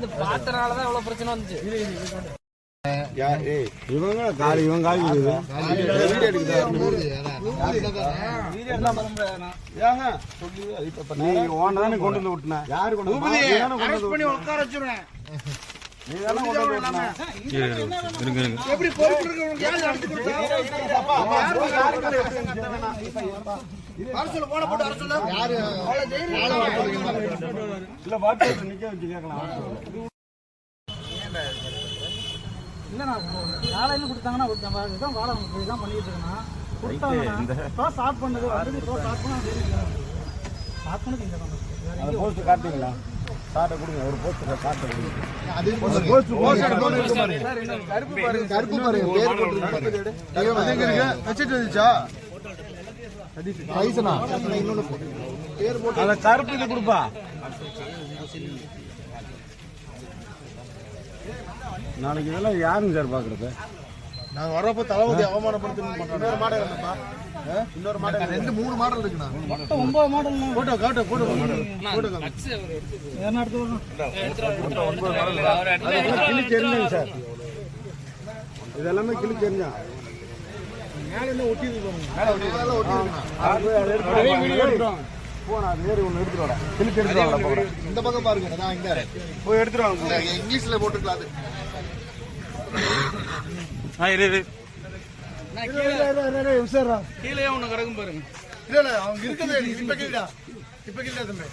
வந்து பார்த்தனாலதான் இவ்வளவு பிரச்சனை வந்துச்சு. நீ ஓன தானே கொண்டு வந்து விட்டுன. யாரு கொண்டு வந்து உட்கார வச்சிருவேன். தானே எப்படி பொறுப்பு இருக்கிறவங்க யாரு நடத்தி கொடுத்தா? அரசுல போன போட்டு அரசுல யாரு? இல்ல வாட்ஸ்அப்ல நிக்க வச்சு கேட்கலாம். இல்லைண்ணா வேலைன்னு கொடுத்தாங்கன்னா நம்ம இதுதான் நமக்கு இதுதான் பண்ணிட்டு இருக்கோம்னா கொடுத்தாங்கன்னா இப்போ ஸ்டார்ட் பண்ணது வந்து இப்போ ஸ்டார்ட் பண்ண ஸ்டார்ட் பண்ணது இந்த தான் வேற அந்த போஸ்ட் காட்டுங்களா காட்ட கொடுங்க ஒரு போஸ்ட் காட்ட கொடுங்க. கருப்பு பாருங்க. பேர் போட்டுருக்கு. வச்சுட்டு வந்துச்சா? பைசனா இன்னொன்னு பேர் போட்டு அந்த கருப்பு இது கொடுப்பா. நாளைக்கு இதெல்லாம் யாருங்க சார் பாக்குறது நான் வரப்போ தளபதி மாடல் இல்லப்பா. இன்னொரு மாடல் ரெண்டு மூணு மாடல் இருக்குண்ணா. மொத்தம் ஒன்பது மாடல் போட்டோ காட்டு போட்டோ போட்டோ கிளி தெரிஞ்சுங்க சார். இதெல்லாமே கிளி தெரிஞ்சா. போனா அது ஏறி ஒன்று எடுத்துட்டு வாடா. கிளி தெரிஞ்சு வாடா போகிறேன் இந்த பக்கம் பாருங்க நான் இங்க போய் எடுத்துட்டு வாங்க. இங்கிலீஷ்ல போட்டுக்கலாம் அது. கீழே ஒண்ணு கிடக்கும் பாருங்க. இல்ல இல்ல அவங்க இருக்கிறது இப்ப கேட்டா இப்ப கேட்டா தம்பி